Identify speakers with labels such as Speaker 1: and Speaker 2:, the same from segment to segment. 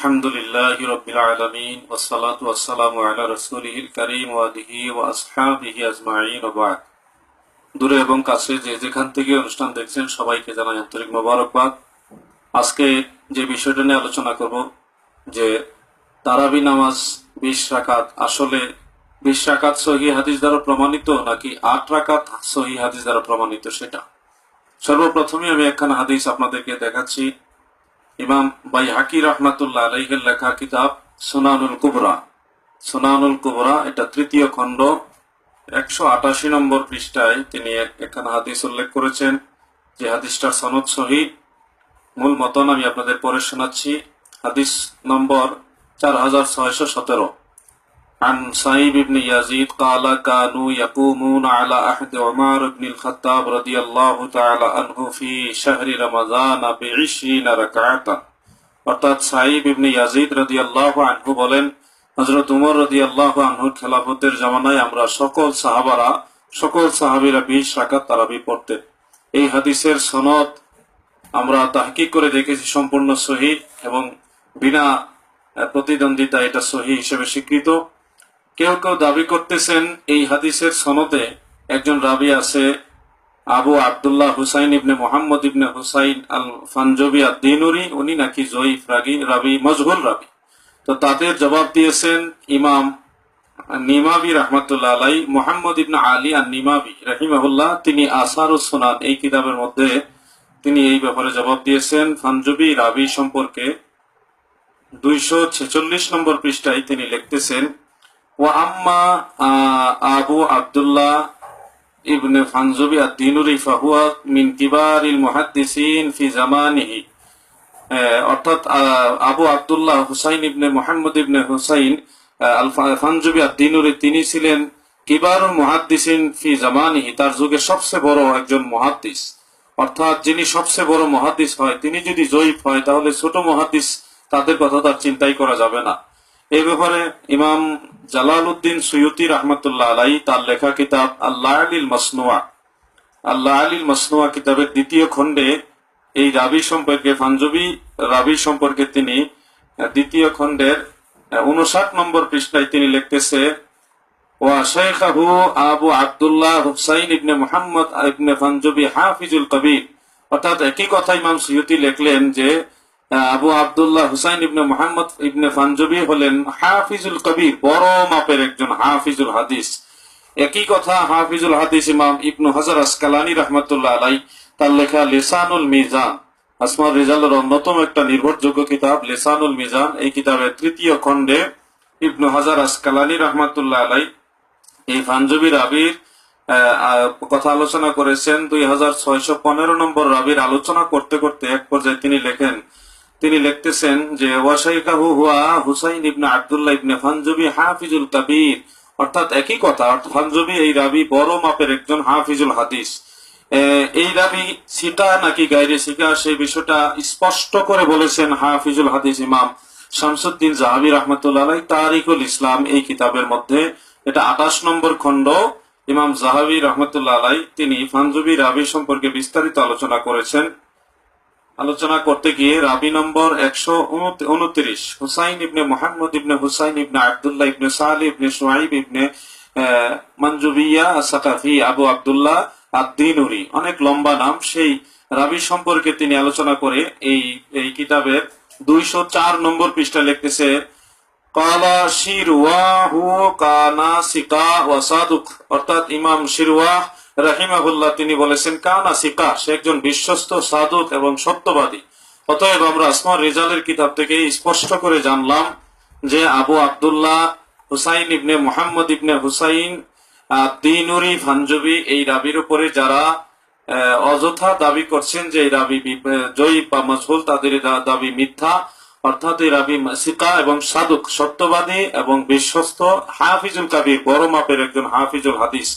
Speaker 1: الحمد لله رب العالمين والصلاة والسلام على رسوله الكريم وآله وأصحابه أجمعين وبعد দূরে এবং কাছে যে যেখান থেকে অনুষ্ঠান দেখছেন সবাইকে জানাই আন্তরিক মোবারকবাদ আজকে যে বিষয়টা নিয়ে আলোচনা করব যে তারাবি নামাজ বিশ রাকাত আসলে বিশ রাকাত সহি হাদিস দ্বারা প্রমাণিত নাকি আট রাকাত সহি হাদিস দ্বারা প্রমাণিত সেটা সর্বপ্রথমে আমি একখানা হাদিস আপনাদেরকে দেখাচ্ছি ইমাম বাই হাকি রহমাতুল্লাহ আলহের লেখা কিতাব সোনানুল কুবরা। সোনানুল কুবরা, এটা তৃতীয় খণ্ড, একশো আটাশি নম্বর পৃষ্ঠায় তিনি এখানে হাদিস উল্লেখ করেছেন যে হাদিসটা সনদ শহীদ মূল মতন আমি আপনাদের পরে শোনাচ্ছি। হাদিস নম্বর চার হাজার ছয়শো সতেরো। عن صهيب بن يزيد قال كانوا يقومون على عهد عمر بن الخطاب رضي الله تعالى عنه في شهر رمضان بعشرين ركعة অর্থাৎ সাহিব ইবনে ইয়াজিদ রাদিয়াল্লাহু আনহু বলেন হযরত উমর রাদিয়াল্লাহু আনহুর খেলাফতের জামানায় আমরা সকল সাহাবারা সকল সাহাবীরা 20 রাকাত তারাবি পড়তেন এই হাদিসের সনদ আমরা তাহকিক করে দেখেছি সম্পূর্ণ সহি এবং বিনা আহ, প্রতিদ্বন্দ্বিতা এটা সহি হিসেবে স্বীকৃত কেউ কেউ দাবি করতেছেন এই হাদিসের সনদে একজন রাবি আছে, আবু আব্দুল্লাহ হুসাইন ইবনে মোহাম্মদ ইবনে হুসাইন আল ফানজবি আদিনুরি উনি নাকি জয়ীফ রাগি, রাবি মজহুর রাবি। তো তাদের জবাব দিয়েছেন ইমাম নিমাবি রহমতুল্লাহ আলাই মোহাম্মদ ইবনে আলী আর নিমাবি রহিমাহুল্লাহ। তিনি আসার সুনান, এই কিতাবের মধ্যে তিনি এই ব্যাপারে জবাব দিয়েছেন, ফানজবি রাবি সম্পর্কে দুইশো ছেচল্লিশ নম্বর পৃষ্ঠায় তিনি লিখতেছেন ও আম্মা আবু আব্দুল্লাহ ইবনে ফানজবি আদিনুরি ফাহুয়া মিন কিবারিল মুহাদ্দিসিন ফি জামানিহি। অর্থাৎ আবু আব্দুল্লাহ হুসাইন ইবনে মোহাম্মদ ইবনে হুসাইন আল ফানজবি আদিনুরি তিনি ছিলেন কিবারুল মুহাদ্দিসিন ফি জামানিহি, তার যুগে সবচেয়ে বড় একজন মুহাদ্দিস। অর্থাৎ যিনি সবচেয়ে বড় মহাদিস হয়, তিনি যদি জয়ীফ হয়, তাহলে ছোট মহাদিস তাদের কথা তার চিন্তাই করা যাবে না। এই ব্যাপারে ইমাম জালাল উদ্দিন সৈয়দি রহমতুল্লাহ আলাই তার লেখা কিতাব আল্লাহ আলীল মসনুয়া। আল্লাহ আলীল মসনুয়া কিতাবের দ্বিতীয় খণ্ডে এই রাবি সম্পর্কে ফাঞ্জবি রাবি সম্পর্কে তিনি দ্বিতীয় খণ্ডের উনষাট নম্বর পৃষ্ঠায় তিনি লিখতেছে ওয়াশাইখাহু আবু আব্দুল্লাহ আবু আব্দুল্লাহ হুসাইন ইবনে মুহাম্মদ ইবনে ফানজবি হলেন হাফিজুল কবির, বড় মাপের একজন হাফিজুল হাদিস। একই কথা হাফিজুল হাদিস ইমাম ইবনু হাজার আসকালানি রহমতুল্লাহ আলাই তার লেখা লিসানুল মিজান। আসমার রিজালের অন্যতম একটা নির্ভরযোগ্য কিতাব, লিসানুল মিজান, এই কিতাবের তৃতীয় খণ্ডে ইবনু হাজার আসকালানি রহমতুল্লাহ আলাই এই ফানজবি রাবির কথা আলোচনা করেছেন দুই হাজার ছয়শো পনেরো নম্বর রাবির আলোচনা করতে করতে এক পর্যায়ে তিনি লেখেন তিনি লিখতেছেন যে ওয়াসাইকাহু হুয়া হুসাইন ইবনে আব্দুল্লাহ ইবনে ফানজবি হাফিজুল কাবির অর্থাৎ একই কথা ফানজবি এই রাবি বড় মাপের একজন হাফিজুল হাদিস। এই রাবি সিটা নাকি গাইরে সিকা সেই বিষয়টা স্পষ্ট করে বলেছেন হাফিজুল হাদিস ইমাম শামসুদ্দিন জাহাবি রহমতুল্লাহ তারিকুল ইসলাম এই কিতাবের মধ্যে। এটা আঠাশ নম্বর খণ্ড। ইমাম জাহাবি রহমতুল্লাহ তিনি ফানজুবি রাবি সম্পর্কে বিস্তারিত আলোচনা করেছেন। আলোচনা করতে গিয়ে রাবি নম্বর একশো উনত্রিশ, হুসাইন ইবনে মোহাম্মদ ইবনে হুসাইন ইবনে আবদুল্লাহ ইবনে সালি ইবনে সোহাইব ইবনে মঞ্জুবিয়া সাকাফি আবু আবদুল্লাহ আদিনুরি অনেক লম্বা নাম, সেই রাবি সম্পর্কে তিনি আলোচনা করে এই এই কিতাবের দুইশো চার নম্বর পৃষ্ঠা লিখতেছে, কালা শিরওয়াহু কানা সিকা ওয়াসাদুক। অর্থাৎ ইমাম শিরওয়াহ রাহিমাহুল্লাহ তিনি বলেছেন, কানা সিকা, সে একজন বিশ্বস্ত সাধুক এবং সত্যবাদী। অতএব আমরা আসমার রেজালের কিতাব থেকে স্পষ্ট করে জানলাম যে আবু আব্দুল্লাহ হুসাইন ইবনে মোহাম্মদ ইবনে হুসাইন দিনুরি ভাঞ্জবি এই রাবির উপরে যারা অযথা দাবি করছেন যে এই রাবি জয়ীব বা মজহুল, তাদের দাবি মিথ্যা। অর্থাৎ এই রাবি সিকা এবং সাধুক সত্যবাদী এবং বিশ্বস্ত হাফিজুল কাবির, বড় মাপের একজন হাফিজুল হাদিস।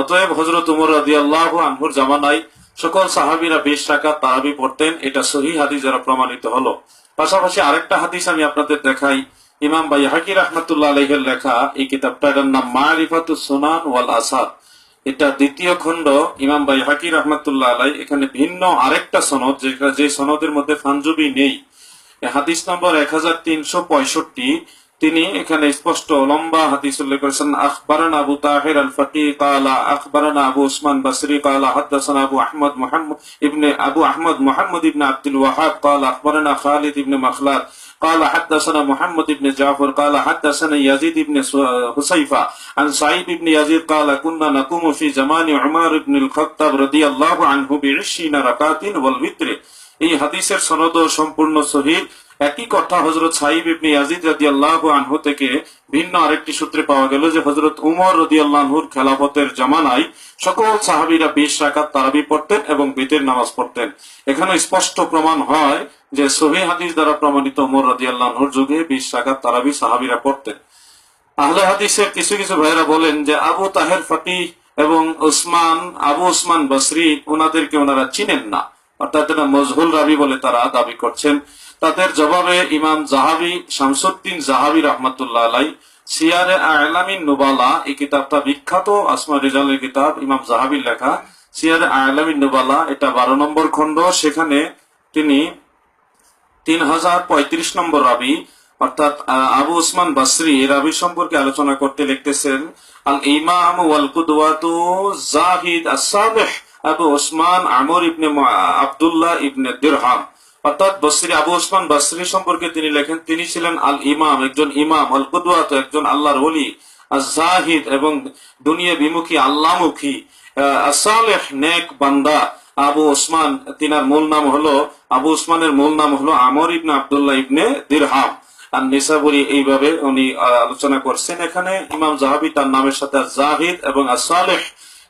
Speaker 1: অতএব হজরত উমর রাজি আল্লাহ আনহুর জামানায় সকল সাহাবিরা বিশ টাকা তারাবি পড়তেন। এটা সহি হাদিস যারা প্রমাণিত হলো। পাশাপাশি আরেকটা হাদিস আমি আপনাদের দেখাই। ইমাম বাই হাকি রহমতুল্লাহ আলহের লেখা, এই কিতাবটা এটার নাম মারিফাতু সুনান ওয়াল আসাদ। এটা দ্বিতীয় খণ্ড ইমাম বাই হাকি রহমতুল্লাহ আলাই এখানে ভিন্ন আরেকটা সনদ, যেটা যে সনদের মধ্যে ফানজুবি নেই। হাদিস নম্বর এক হাজার তিনশো পঁয়ষট্টি। তিনি এখানে স্পষ্ট লম্বা হাদিস উল্লেখ করেছেন আখবরান আবু তাহির আল ফকি কালা আখবরান আবু উসমান বসরি কালা হাদাসান আবু আহমদ মোহাম্মদ ইবনে আবু আহমদ মোহাম্মদ ইবনে আব্দুল ওয়াহাব قال اخبرنا خالد بن مخلاد قال حدثنا محمد بن جعفر قال حدثنا يزيد بن حسيفة عن سعيد بن يزيد قال كنا نقوم في زمان عمر بن الخطاب رضي الله عنه بعشرين ركعات والوتر এই হাদিসের সনদ সম্পূর্ণ সহিহ একই কথা হজরত সাহিব ইবনে ইয়াজিদ রাদিয়াল্লাহু আনহু থেকে ভিন্ন আরেকটি সূত্রে পাওয়া গেল যে হজরত উমর রাদিয়াল্লাহুর খেলাফতের জামানায় সকল সাহাবীরা 20 রাকাত তারাবি পড়তেন এবং বিতের নামাজ পড়তেন। এখানে স্পষ্ট প্রমাণ হয় যে সহিহ হাদিস দ্বারা প্রমাণিত উমর রাদিয়াল্লাহুর যুগে 20 রাকাত তারাবি সাহাবীরা পড়তেন। আহলে হাদিসের কিছু কিছু ভাইরা বলেন যে আবু তাহের ফাকি এবং উসমান, আবু উসমান বসরি ওনাদেরকে ওনারা চিনেন না। অর্থাৎ মজহুল রাবি বলে তারা দাবি করছেন। তাদের জবাবে ইমাম জাহাবি, শামসুদ্দিন জাহাবি রহমতুল্লাহ আলাই সিয়ারে আলামিন নুবালা, এই কিতাবটা বিখ্যাত, আসমা রিজালের কিতাব, ইমাম জাহাবির লেখা, সিয়ারে আলামিন নুবালা, এটা বারো নম্বর খণ্ড, সেখানে তিনি তিন হাজার পঁয়ত্রিশ নম্বর রাবি, অর্থাৎ আবু উসমান বাসরি রাবি সম্পর্কে আলোচনা করতে লিখতেছেন, আল ইমাম ওয়াল কুদওয়াতু জাহিদ আসাবেহ আবু ওসমান আমর ইবনে আব্দুল্লাহ ইবনে দিরহাম। অর্থাৎ বসরি আবু ওসমান বাসরি সম্পর্কে তিনি লেখেন, তিনি ছিলেন আল ইমাম একজন ইমাম আল কুদওয়াত একজন আল্লাহর আর জাহিদ এবং দুনিয়া বিমুখী, আল্লাহমুখী নেক বান্দা আবু ওসমান। তিনার মূল নাম হলো, আবু ওসমানের মূল নাম হলো আমর ইবনে আব্দুল্লাহ ইবনে দিরহাম। আর নিসাবুরি এইভাবে উনি আলোচনা করছেন। এখানে ইমাম জাহাবি তার নামের সাথে জাহিদ এবং আসালেহ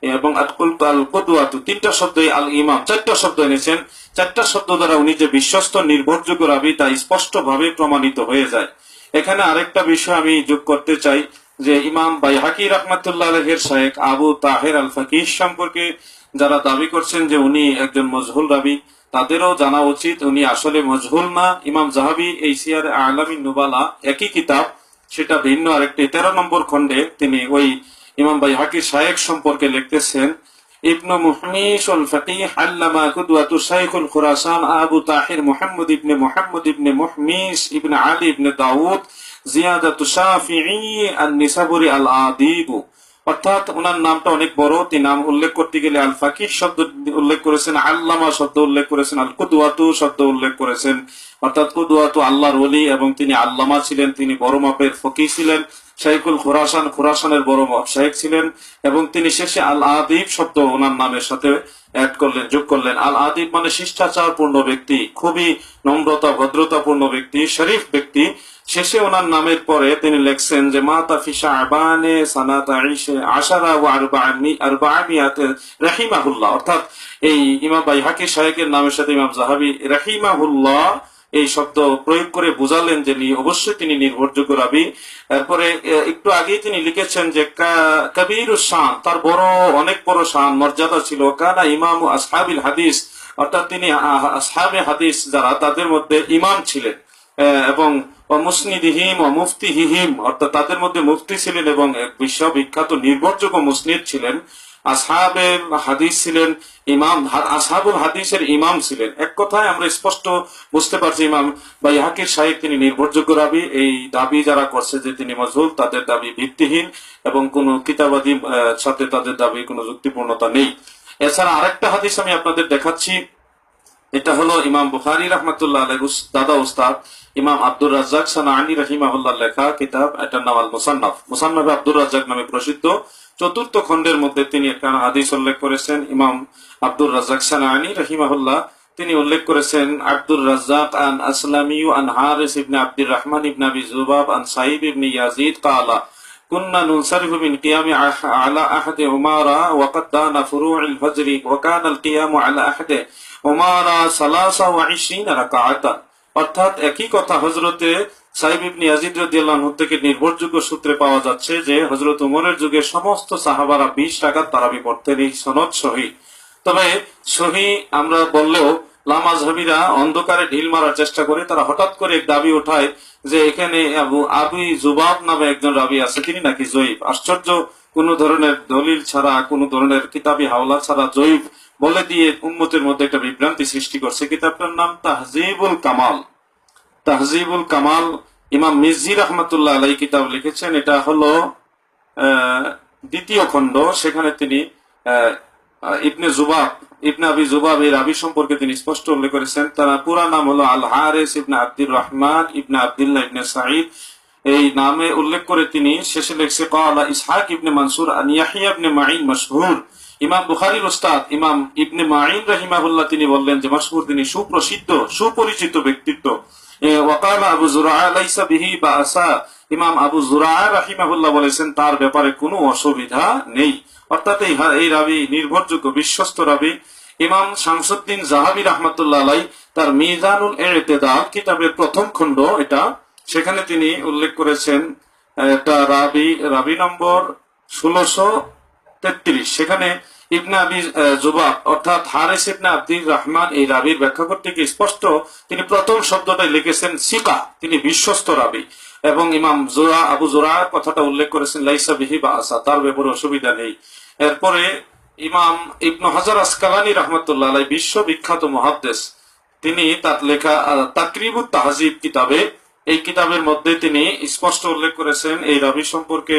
Speaker 1: এবং আতকুল আল কদুয়াতু তিনটা শব্দই আল ইমাম, চারটা শব্দ এনেছেন। চারটা শব্দ দ্বারা উনি যে বিশ্বস্ত, নির্ভরযোগ্য রাবি, তা স্পষ্ট ভাবে প্রমাণিত হয়ে যায়। এখানে আরেকটা বিষয় আমি যোগ করতে চাই, যে ইমাম বাইহাকি রহমতুল্লাহ আলহের শাহেক আবু তাহের আল ফাকিহ সম্পর্কে যারা দাবি করছেন যে উনি একজন মজহুল রাবি, তাদেরও জানা উচিত উনি আসলে মজহুল না। ইমাম জাহাবি এই সিয়ার আলামী নুবালা একই কিতাব, সেটা ভিন্ন আরেকটি। তেরো নম্বর খণ্ডে তিনি ওই ইমাম ভাই হাকির শায়েক সম্পর্কে লিখতেছেন, ইবনু মুহমিস আল ফকিহ আল্লামা কুদওয়াতু শাইখুল খুরাসান আবু তাহির মুহাম্মদ ইবনে মুহাম্মদ ইবনে মুহমিস ইবনে আলী ইবনে দাউদ, জিয়াদাতু শাফিঈ আন নিসাবুরি আল আদিবু অর্থাৎ ওনার নামটা অনেক বড়, তিনি নাম উল্লেখ করতে গেলে আল ফাকির শব্দ উল্লেখ করেছেন, আল্লামা শব্দ উল্লেখ করেছেন আল কুদওয়াতু শব্দ উল্লেখ করেছেন। অর্থাৎ কুদওয়াতু আল্লাহর ওলি এবং তিনি আল্লামা ছিলেন, তিনি বড় মাপের ফকি ছিলেন। শাইকুল খুরাসান খুরাসানের বড় মাপ শাইক ছিলেন এবং তিনি শেষে আল আদিব শব্দ ওনার নামের সাথে অ্যাড করলেন, যোগ করলেন। আল আদিব মানে শিষ্টাচার পূর্ণ ব্যক্তি, খুবই নম্রতা, ভদ্রতাপূর্ণ ব্যক্তি, শরীফ ব্যক্তি। শেষে ওনার নামের পরে তিনি লেখছেন যে, মাতা ফিসা আবানে সানাতা ইশে আশারা ও আরবাআমি আরবাআমিয়াতে রাহিমাহুল্লাহ। অর্থাৎ এই ইমাম বাইহাকি শাহেকের নামের সাথে ইমাম জাহাবি রাহিমাহুল্লাহ এই শব্দ প্রয়োগ করে বুঝালেন যে অবশ্যই তিনি নির্ভরযোগ্য রাবি। এরপরে একটু আগেই তিনি লিখেছেন যে কবির শান, তার বড়, অনেক বড় শান, মর্যাদা ছিল। কানা ইমাম আসহাবিল হাদিস, অর্থাৎ তিনি আসহাবে হাদিস যারা, তাদের মধ্যে ইমাম ছিলেন। এবং মুসনিদিহিম ও মুফতিহিহিম, অর্থাৎ তাদের মধ্যে মুফতি ছিলেন এবং বিশ্ববিখ্যাত, নির্ভরযোগ্য মুসনিদ ছিলেন। আসহাবের হাদিস ছিলেন ইমাম আসহাবুল হাদিসের ইমাম ছিলেন। এক কথায় আমরা স্পষ্ট বুঝতে পারছি ইমাম বা ইহাকির সাহেব তিনি নির্ভরযোগ্য রাবি। এই দাবি যারা করছে যে তিনি মজহুল, তাদের দাবি ভিত্তিহীন এবং কোন কিতাবাদী সাথে তাদের দাবি কোনো যুক্তিপূর্ণতা নেই। এছাড়া আরেকটা হাদিস আমি আপনাদের দেখাচ্ছি। এটা হলো ইমাম বুখারি রহমতুল্লাহ আলাইহির উস- দাদা উস্তাদ ইমাম আব্দুর রাজ্জাক সানানি রহিমাহুল্লাহ লেখা কিতাব এটার নাম আল মুসান্নাফ মুসান্নাফে আব্দুর রাজ্জাক নামে প্রসিদ্ধ চতুর্থ খণ্ডের মধ্যে তিনি একটা হাদিস উল্লেখ করেছেন ইমাম আব্দুর রাজ্জাক সানানি রহিমাহুল্লাহ তিনি উল্লেখ করেছেন আব্দুর রাজ্জাক আন আসলামি আন হারিস ইবনে আব্দুর রহমান ইবনে আবি জুবাব আন সাইব ইবনে ইয়াজিদ কালা كنا ننصرف من قيام أح- على أحد عمارة وقد دان فروع الفجر وكان القيام على أحد ওমারা সালাসা ওয়াইশিন রাকাআতা অর্থাৎ একই কথা হজরতে সাহিব ইবনি আজিদ রাদিয়াল্লাহু থেকে নির্ভরযোগ্য সূত্রে পাওয়া যাচ্ছে যে হজরত উমরের যুগে সমস্ত সাহাবারা বিশ টাকা তারাবি পড়তেন এই সনদ সহি। তবে সহি আমরা বললেও লামাজহাবিরা অন্ধকারে ঢিল মারার চেষ্টা করে, তারা হঠাৎ করে দাবি ওঠায় যে এখানে আবু আবি জুবাব নামে একজন রাবি আছে, তিনি নাকি জয়ীব আশ্চর্য, কোন ধরনের দলিল ছাড়া, কোন ধরনের কিতাবি হাওলা ছাড়া জয়ীব বলে দিয়ে উম্মতের মধ্যে একটা বিভ্রান্তি সৃষ্টি করছে। কিতাবটার নাম তাহজিবুল কামাল। তাহজিবুল কামাল, ইমাম মিজি রহমতুল্লাহ আলাই কিতাব লিখেছেন, এটা হলো দ্বিতীয় খণ্ড। সেখানে তিনি ইবনে জুবাব ইবনে আবি জুবাব এই রাবি সম্পর্কে তিনি স্পষ্ট উল্লেখ করেছেন, তার পুরা নাম হলো আল হারেস ইবনে আব্দুর রহমান ইবনে আব্দুল্লাহ ইবনে সাঈদ। এই নামে উল্লেখ করে তিনি শেষে লিখছে কালা ইসহাক ইবনে মানসুর আন ইয়াহিয়া ইবনে মাইন মাশহুর। ইমাম বুখারীর উস্তাদ ইমাম ইবনে মাইন রাহিমাহুল্লাহ তিনি বললেন যে, মাশহুর তিনি সুপ্রসিদ্ধ, সুপরিচিত ব্যক্তিত্ব। ওয়াকালা আবু জুরা লাইসা বিহি বাসা ইমাম আবু জুরা রাহিমাহুল্লাহ বলেছেন, তার ব্যাপারে কোনো অসুবিধা নেই। অর্থাৎ এই রাবি, নির্ভরযোগ্য, বিশ্বস্ত রাবি, ইমাম শামসুদ্দিন জাহাবি রহমতুল্লাহ আলাই তার মিজানুল এতেদাল কিতাবের প্রথম খণ্ড এটা। সেখানে তিনি উল্লেখ করেছেন এটা রাবি রাবি নম্বর ষোলোশো তেত্রিশ। সেখানে ইবনে আবি জুবাব, অর্থাৎ হারেস ইবনে আব্দুর রহমান এই রাবির ব্যাখ্যা করতে গিয়ে স্পষ্ট তিনি প্রথম শব্দটাই লিখেছেন সিকা, তিনি বিশ্বস্ত রাবি। এবং ইমাম জোরা, আবু জোরা কথাটা উল্লেখ করেছেন, লাইসা বিহি বা আসা, তার ব্যাপারে অসুবিধা নেই। এরপরে ইমাম ইবনু হাজার আসকালানি রহমতুল্লাহ আলাই বিশ্ববিখ্যাত মহাদ্দেশ তিনি তার লেখা তাকরিবুত তাহজিব কিতাবে, এই কিতাবের মধ্যে তিনি স্পষ্ট উল্লেখ করেছেন এই রাবি সম্পর্কে।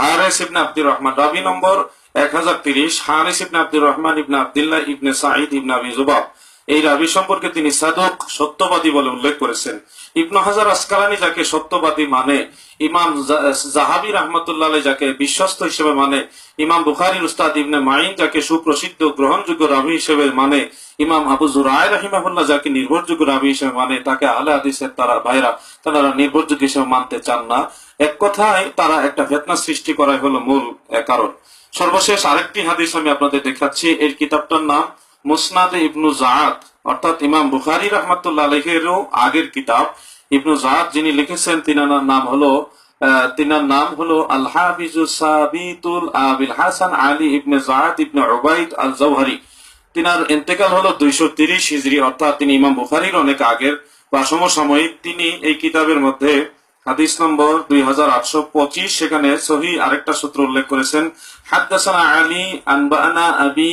Speaker 1: হারেস ইবনে আব্দুর রহমান রাবি নম্বর এক হাজার তিরিশ, হারেস ইবনে আব্দুর রহমান ইবনে আবদুল্লাহ ইবনে সাঈদ ইবনে আবি জুবাব। এই রাবি সম্পর্কে তিনি সাদক সত্যবাদী বলে উল্লেখ করেছেন। ইবনু হাজার আসকালানি যাকে সত্যবাদী মানে ইমাম জাহাবি রহমতুল্লাহ যাকে বিশ্বস্ত হিসেবে মানে ইমাম বুখারির উস্তাদ ইবনে মাইন যাকে সুপ্রসিদ্ধ গ্রহণযোগ্য রাবি হিসেবে মানে ইমাম আবু জুরায় রাহিমাহুল্লাহ যাকে নির্ভরযোগ্য রাবি হিসেবে মানে তাকে আলে হাদিসের তারা ভাইরা তারা নির্ভরযোগ্য হিসেবে মানতে চান না। এক কথায় তারা একটা ফেতনা সৃষ্টি করাই হলো মূল কারণ। সর্বশেষ আরেকটি হাদিস আমি আপনাদের দেখাচ্ছি এই কিতাবটার নাম মুসনাদ ইবনু জাহাদ অর্থাৎ ইমাম বুখারি রহমতুল্লাহ আলহেরও আগের কিতাব। ইবনু জাহাদ যিনি লিখেছেন, তিনার নাম হলো তিনার নাম হলো আল আবিল হাসান আলী ইবনে জাহাদ ইবনে উবাইদ আল জৌহারি তিনার ইন্তেকাল হলো দুইশো তিরিশ হিজড়ি অর্থাৎ তিনি ইমাম বুখারির অনেক আগের। বা সমসাময়িক তিনি এই কিতাবের মধ্যে হাদিস নম্বর দুই হাজার আটশো পঁচিশ, সেখানে সহি আরেকটা সূত্র উল্লেখ করেছেন, হাদ্দাসানা আলী আনবানা আবি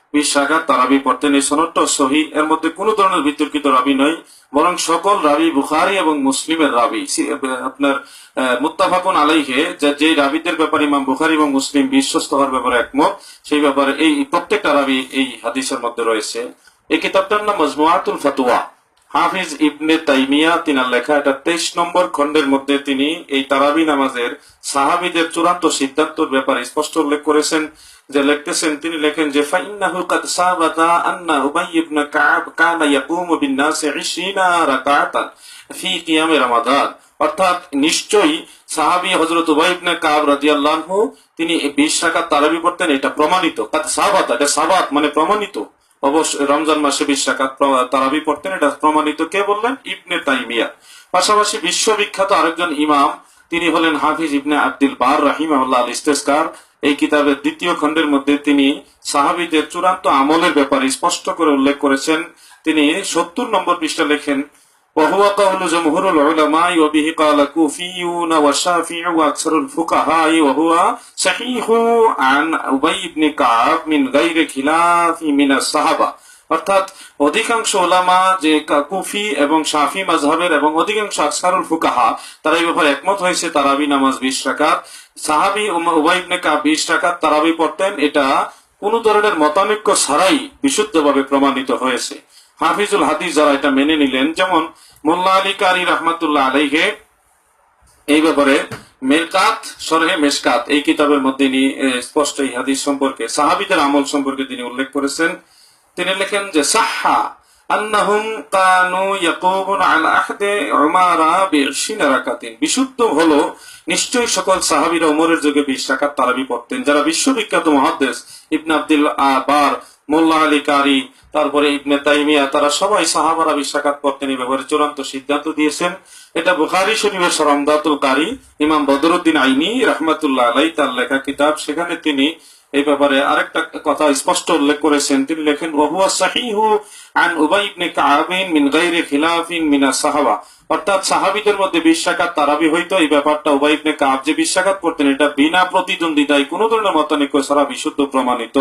Speaker 1: বিশ রাকাত তারাবি পড়তেন এই সনদটা সহি। এর মধ্যে কোনো ধরনের বিতর্কিত রাবি নয় বরং সকল রাবি বুখারী এবং মুসলিমের রাবি। আপনার মুতাফাকুন আলাইহে, যে যে রাবিদের ব্যাপারে ইমাম বুখারী এবং মুসলিম বিশ্বস্ত হওয়ার ব্যাপারে একমত, সেই ব্যাপারে এই প্রত্যেকটা রাবি এই হাদিসের মধ্যে রয়েছে। এই কিতাবটার নাম মজমুআতুল ফাতুয়া হাফিজ ইবনে তাইমিয়া, তিনার লেখা এটা তেইশ নম্বর খণ্ডের মধ্যে তিনি এই তারাবি নামাজের সাহাবিদের চূড়ান্ত সিদ্ধান্তর ব্যাপারে স্পষ্ট উল্লেখ করেছেন, যে লিখতেছেন, তিনি লেখেন যে, ফাইন্নাহু কাদ সাবাতা আন্না উবাই ইবনে কাব কানা ইয়াকুমু বিন নাসি 20 রাকাতান ফি কিয়ামে রমাদান। অর্থাৎ নিশ্চয়ই সাহাবী হযরত উবাই ইবনে কাব রাদিয়াল্লাহু তিনি 20 রাকাত তারাবি পড়তেন, এটা প্রমাণিত। কাদ এটা সাবাত মানে প্রমাণিত। অবশ্যই রমজান মাসে বিশ রাকাত তারাবি পড়তেন, এটা প্রমাণিত কে বললেন? ইবনে তাইমিয়া। পাশাপাশি বিশ্ববিখ্যাত আরেকজন ইমাম, তিনি হলেন হাফিজ ইবনে আব্দুল বার রাহিম আল ইস্তেসকার। এই কিতাবের দ্বিতীয় খণ্ডের মধ্যে তিনি সাহাবিদের চূড়ান্ত আমলের ব্যাপারে স্পষ্ট করে উল্লেখ করেছেন। তিনি সত্তর নম্বর পৃষ্ঠা লেখেন وهو قول جمهور العلماء وبه قال كوفيون والشافعي وأكثر الفقهاء وهو صحيح عن أبي بن كعب من غير خلاف من الصحابة অর্থাৎ অধিকাংশ ওলামা যে কা- কুফি এবং শাফি মাযহাবের এবং অধিকাংশ আকসারুল ফুকাহা তারা এই ব্যাপারে একমত হয়েছে তারাবি নামাজ বিশ রাকাত সাহাবি উবাই ইবনে কাব বিশ রাকাত তারাবি পড়তেন এটা কোন ধরনের মতানৈক্য ছাড়াই বিশুদ্ধভাবে প্রমাণিত হয়েছে হাফিজুল হাদিস যারা এটা মেনে নিলেন, যেমন মোল্লা আলী কারি রহমাতুল্লাহ আলাইহে, এই ব্যাপারে মেরকাত সরহে মেশকাত এই কিতাবের মধ্যে তিনি স্পষ্ট এই হাদিস সম্পর্কে, সাহাবিদের আমল সম্পর্কে তিনি উল্লেখ করেছেন। তিনি লেখেন যে, সাহা আন্নাহুম কানু ইয়াকুমুন আলা আহদে উমারা বিশিনা রাকাতিন। বিশুদ্ধ হলো, নিশ্চয়ই সকল সাহাবীরা ওমরের যুগে বিশ রাকাত তারাবি পড়তেন। যারা বিশ্ববিখ্যাত মহাদেশ ইবনে আব্দুল আবার মোল্লা আলী কারি, তারপরে ইবনে তাইমিয়া, তারা সবাই সাহাবারা বিশ রাকাত পড়তেন এই ব্যাপারে চূড়ান্ত সিদ্ধান্ত দিয়েছেন। এটা বুখারী শরীফের সরমদাতুল কারি, ইমাম বদরুদ্দিন আইনি রহমাতুল্লাহ আলাই তার লেখা কিতাব, সেখানে তিনি এই ব্যাপারে আরেকটা কথা স্পষ্ট উল্লেখ করেছেন। তিনি লেখেন, ওহুয়া সাহিহু আন উবাই ইবনে কাবিন মিন গায়রি খিলাফিন মিনা সাহাবা। অর্থাৎ সাহাবীদের মধ্যে বিশ্বাকাত তারাবি হইতো, এই ব্যাপারটা উবাই ইবনে কাব যে বিশ্বাকাত করতেন, এটা বিনা প্রতিদ্বন্দ্বিতায় কোনো ধরনের মতানৈক্য ছাড়া বিশুদ্ধ প্রমাণিত।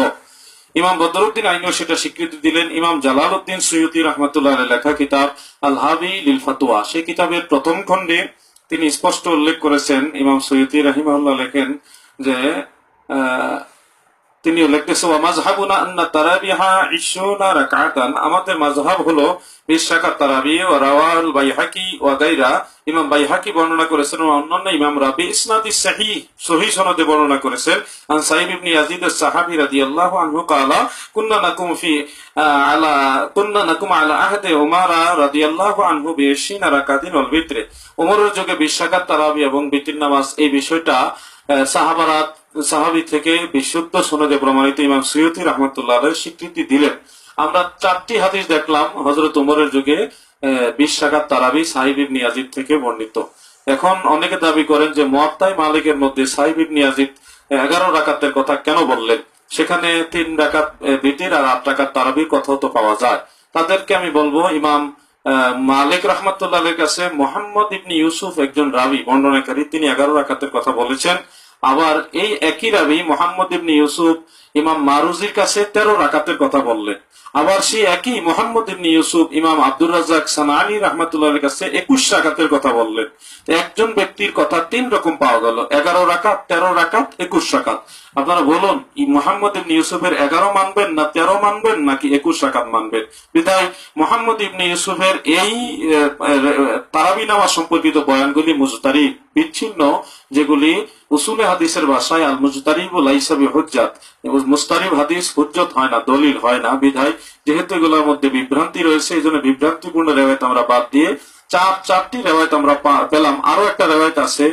Speaker 1: ইমাম বদরুদ্দিন আইনও সেটা স্বীকৃতি দিলেন। ইমাম জালাল উদ্দিন সৈয়দি রহমতুল্লাহ লেখা কিতাব আলহাবি লিল ফাতুয়া সেই কিতাবের প্রথম খণ্ডে তিনি স্পষ্ট উল্লেখ করেছেন, ইমাম সৈয়দি রাহিমাল্লাহ লেখেন যে তিনি লিখতেছে ওয়া মাজহাবুনা আন্না তারাবিহা ইশুনা রাকাতান আমাদের মাজহাব হলো বিশ রাকাত তারাবি ওয়া রাওয়াল বাইহাকি ওয়া গায়রা ইমাম বাইহাকি বর্ণনা করেছেন ও অন্যান্য ইমাম রাবি ইসনাদি সহিহ সহিহ সনদে বর্ণনা করেছেন আন সাইব ইবনে ইয়াজিদ আস-সাহাবী রাদিয়াল্লাহু আনহু قال كنا نقوم في آه، على كنا نقوم على عهد عمر রাদিয়াল্লাহু আনহু বিশিনা রাকাতিন ওয়াল বিত্র ওমরের যুগে বিশ রাকাত তারাবি এবং বিতির নামাজ এই বিষয়টা আহ, সাহাবারা সাহাবি থেকে বিশুদ্ধ সনদে প্রমাণিত ইমাম সৈয়দি রহমতুল্লাহ স্বীকৃতি দিলেন। আমরা চারটি হাদিস দেখলাম হজরত উমরের যুগে বিশ শাখাত তারাবি সাহিব ইবনে ইয়াজিদ থেকে বর্ণিত। এখন অনেকে দাবি করেন যে মুয়াত্তাই মালিকের মধ্যে সাহিব ইবনে ইয়াজিদ এগারো রাকাতের কথা কেন বললেন? সেখানে তিন রাকাত আহ, বিতির আর আট রাকাত তারাবির কথাও তো পাওয়া যায়। তাদেরকে আমি বলব ইমাম মালিক রহমতুল্লাহের কাছে মোহাম্মদ ইবনি ইউসুফ একজন রাবি বর্ণনাকারী তিনি এগারো রাকাতের কথা বলেছেন। আবার এই একই রাবি মোহাম্মদ ইবনি ইউসুফ ইমাম মারুজির কাছে তেরো রাকাতের কথা বললেন। আবার সেই একই মোহাম্মদ ইউসুফ, ইমাম আব্দুর রাজাক সানানি রহমতুল্লাহের কাছে একুশ রাকাতের কথা বললেন। একজন ব্যক্তির কথা তিন রকম পাওয়া গেল। এগারো রাকাত, তেরো রাকাত, একুশ রাকাত। আপনারা বলুন মোহাম্মদ ইবনি ইউসুফের এগারো মানবেন না তেরো মানবেন নাকি একুশ রাকাত মানবেন? বিধায় মোহাম্মদ ইবনি ইউসুফের এই তারাবি নামাজ সম্পর্কিত বয়ানগুলি মুজতারি, বিচ্ছিন্ন, যেগুলি উসুলে হাদিসের ভাষায় আল মুজতারিব লাইসাবি হুজ্জাত মুস্তারিব হাদিস হুজ্জত হয় না, দলিল হয় না বিধায়। যেহেতু এগুলোর মধ্যে বিভ্রান্তি রয়েছে, এই জন্য বিভ্রান্তিপূর্ণ রেওয়ায়ত আমরা বাদ দিয়ে চার, চারটি রেওয়ায়ত আমরা পেলাম। আরও একটা রেওয়ায়ত আছে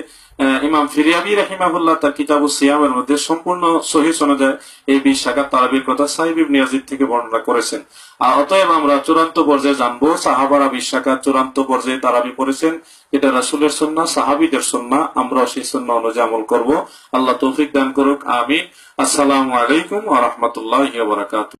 Speaker 1: ইমাম ফিরিয়াবি রাহিমাহুল্লাহ তার কিতাবু সিয়ামের মধ্যে সম্পূর্ণ সহি শোনা এই বিশ শাখার তারাবির কথা সাহিব ইবনে ইয়াজিদ থেকে বর্ণনা করেছেন। আর অতএব আমরা চূড়ান্ত পর্যায়ে জানব, সাহাবারা বিশ শাখার চূড়ান্ত পর্যায়ে তারাবি পড়েছেন। এটা রাসুলের সন্না সাহাবিদের সন্না আমরা সেই সন্না অনুযায়ী আমল করব। আল্লাহ তৌফিক দান করুক, আমিন। আসসালামু আলাইকুম ওয়া রাহমাতুল্লাহি ওয়া বারাকাতুহু।